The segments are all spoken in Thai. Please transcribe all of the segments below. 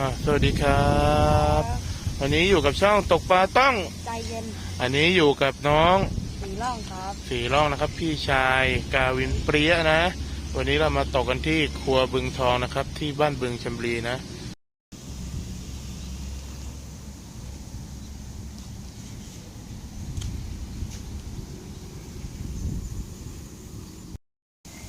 อ่าสวัสดีครับ วันนี้อยู่กับช่องตกปลาต้อง ใจเย็นอันนี้อยู่กับน้องสีร่องครับสีร่องนะครับ พี่ชายกาวินเปรี้ยนะ วันนี้เรามาตกกันที่ครัวบึงทองนะครับ ที่บ้านบึงชมบุรีนะ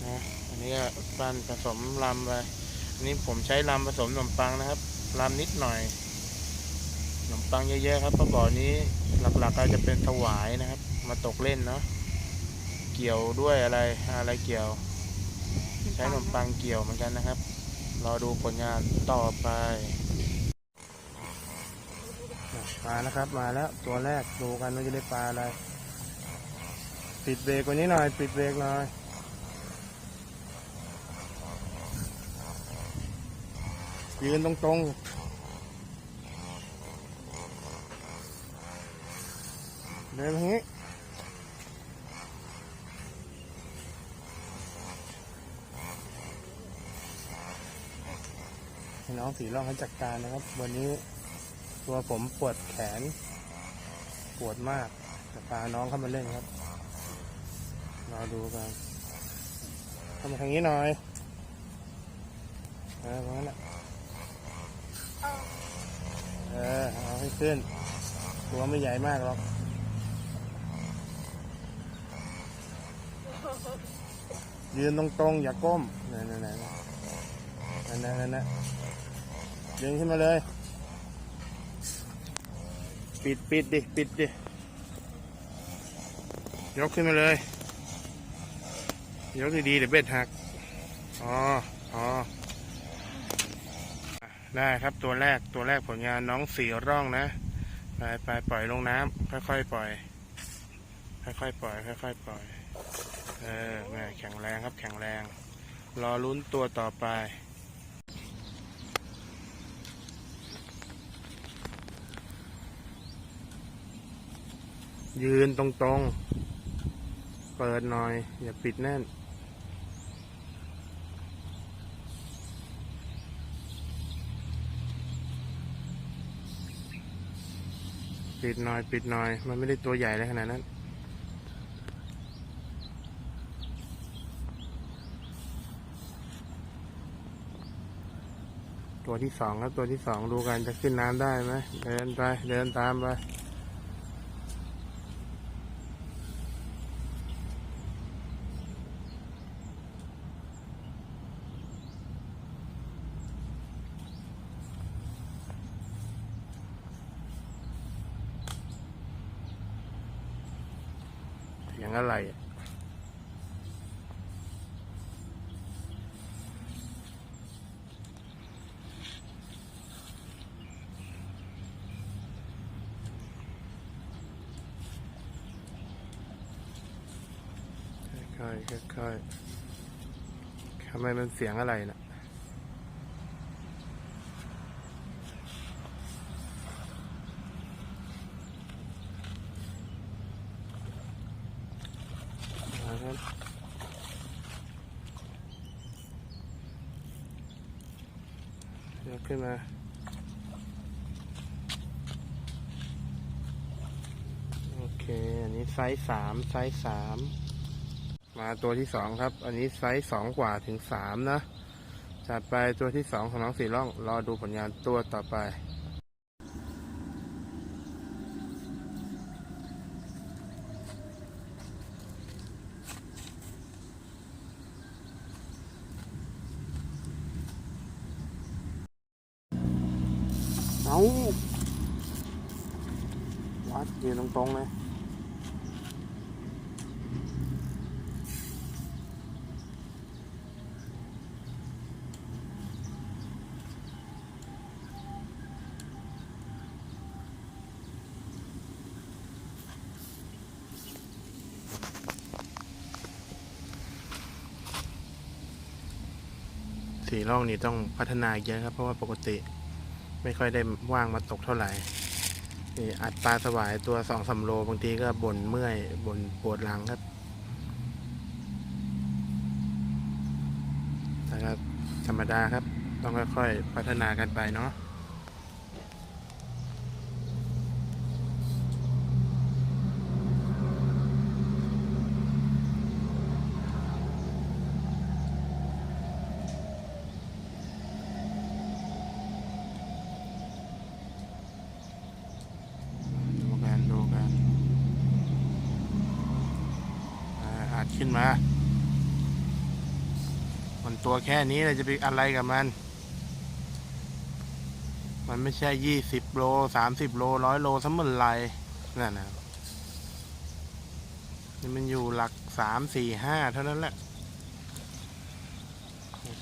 นะอันนี้ก็ปั้นผสมลำไปอั นี้ผมใช้ลำผสมขนมปังนะครับลำนิดหน่อยขนมปังเยอะๆครับเพราะบ่อนี้หลักๆก็จะเป็นถวายนะครับ มาตกเล่นเนาะเกี่ยวด้วยอะไรอะไรเกี่ยว ใช้ขนมปังเกี่ยวเหมือนกันนะครับรอดูผลงานต่อไปมานะครับมาแล้วตัวแรกดูกันว่าจะได้ปลาอะไร ปิดเบรกกว่านี้หน่อย ปิดเบรกหน่อย ยืนตรง ๆ เดินทางนี้ให้น้องสีร่องให้จัดการนะครับ วันนี้ตัวผมปวดแขน ปวดมากจะพาน้องเข้ามาเล่นครับรอดูกันเข้ามาทางนี้หน่อยเออตรงนั้นแหละ เออ เอาให้ขึ้น ตัวไม่ใหญ่มากหรอก ยืนตรงๆ อย่าก้มนั่นนั่นนั่นนั่นนั่นนั่นนั่นดึงขึ้นมาเลย ปิดปิดดิ ปิดดิ ยกขึ้นมาเลย ยกดีๆเดี๋ยวเบ็ดหัก อ๋อ อ๋อ ได้ครับตัวแรกตัวแรกผลงานน้องสีร่องนะไปไปปล่อยลงน้ำค่อยๆปล่อย ค่อยๆปล่อย ค่อยๆปล่อยเออแม่แข็งแรงครับแข็งแรง รอลุ้นตัวต่อไปยืนตรงๆ เปิดหน่อย อย่าปิดแน่น ปิดหน่อยปิดหน่อย มันไม่ได้ตัวใหญ่เลยขนาดนั้น ตัวที่สองครับตัวที่สองดูกันจะขึ้นน้ำได้ไหมเดินไปเดินตามไป เสียงอะไร ค่อยๆค่อยๆทำไมมันเสียงอะไรนะมาครับ ยกขึ้นมา โอเค อันนี้ไซส์สามไซส์สามมาตัวที่สองครับ อันนี้ไซส์สองกว่าถึงสามนะจัดไปตัวที่สองของน้องสีร่อง รอดูผลงานตัวต่อไป เอาวัดยืนตรงๆเลยสีร่องนี่ต้องพัฒนาเยอะครับ เพราะว่าปกติ ไม่ค่อยได้ว่างมาตกเท่าไหร่นี่อัดปลาสวายตัวสองสามโลบางทีก็บ่นเมื่อยบ่นปวดหลังครับแต่ก็ธรรมดาครับ ต้องค่อยๆพัฒนากันไปเนาะ ค ขึ้ นมา มันตัวแค่นี้เราจะไปอะไรกับมัน มันไม่ใช่ยี่สิบโลสามสิบโลร้อยโลสมมติไรนั่นนะนี่มันอยู่หลักสามสี่ห้าเท่านั้นแหละ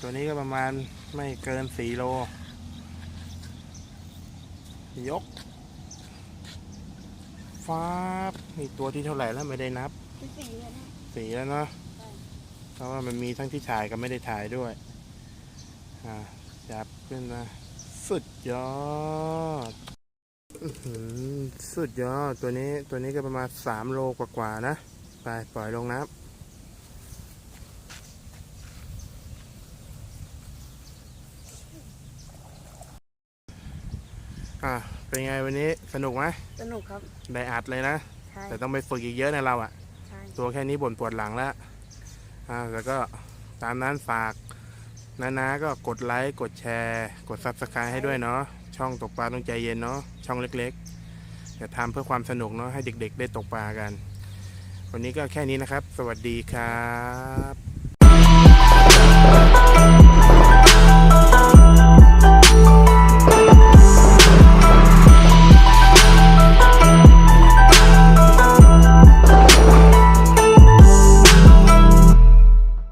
ตัวนี้ก็ประมาณไม่เกินสี่โล ยกฟ้าบนี่ตัวที่เท่าไหร่แล้วไม่ได้นับสี่เลยนะ สีแล้วเนาะใช่เพราะว่ามันมีทั้งที่ถ่ายกับไม่ได้ถ่ายด้วยอ่าจับขึ้นมาสุดยอดอื้อหือสุดยอดตัวนี้ตัวนี้ก็ประมาณสามโลกว่าๆนะ ไปปล่อยลงน้ำอะเป็นไงวันนี้สนุกไหมสนุกครับ ได้อัดเลยนะใช่แต่ต้องไปฝึกอีกเยอะนะเราอะใช่ ตัวแค่นี้บ่นปวดหลังแล้วอ่าแล้วก็ตามนั้นฝากนะๆก็กดไลค์กดแชร์ กดซับสไครต์ให้ด้วยเนาะช่องตกปลาต้องใจเย็นเนาะช่องเล็กๆจะทำเพื่อความสนุกเนาะให้เด็กๆ ได้ตกปลากัน วันนี้ก็แค่นี้นะครับ สวัสดีครับ